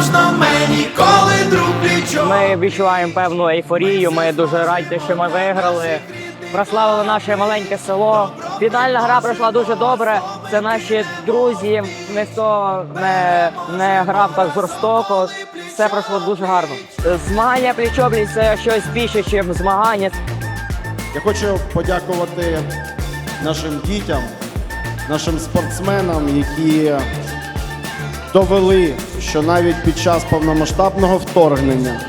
можна мені, коли друг плічо. Ми відчуваємо певну ейфорію. Ми дуже раді, що ми виграли. Прославили наше маленьке село. Фінальна гра пройшла дуже добре. Це наші друзі. Ніхто не, не грав так жорстоко. Все пройшло дуже гарно. Змагання пліч-опліч – це щось більше, ніж змагання. Я хочу подякувати нашим дітям, нашим спортсменам, які довели, що навіть під час повномасштабного вторгнення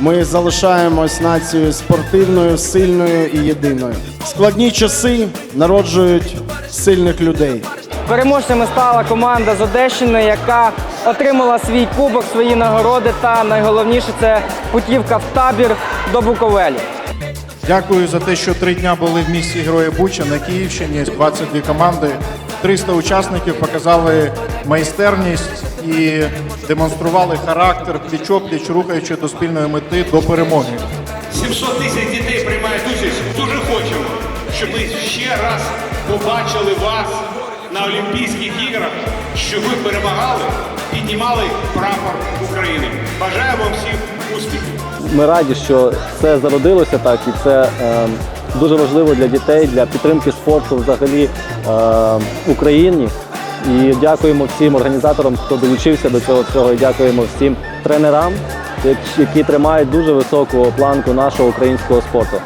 ми залишаємось нацією спортивною, сильною і єдиною. Складні часи народжують сильних людей. Переможцями стала команда з Одещини, яка отримала свій кубок, свої нагороди. Та найголовніше це путівка в табір до Буковелі. Дякую за те, що три дня були в місті Героя Буча на Київщині. 22 команди, 300 учасників показали майстерність і демонстрували характер пліч-опліч, рухаючи до спільної мети до перемоги. 700 тисяч дітей приймають участь. Дуже хочемо, щоб ми ще раз побачили вас на Олімпійських іграх, що ви перемагали, піднімали прапор України. Бажаю вам всіх успіхів! Ми раді, що це зародилося так, і це е, дуже важливо для дітей, для підтримки спорту взагалі е, в Україні. І дякуємо всім організаторам, хто долучився до цього всього. І дякуємо всім тренерам, які тримають дуже високу планку нашого українського спорту.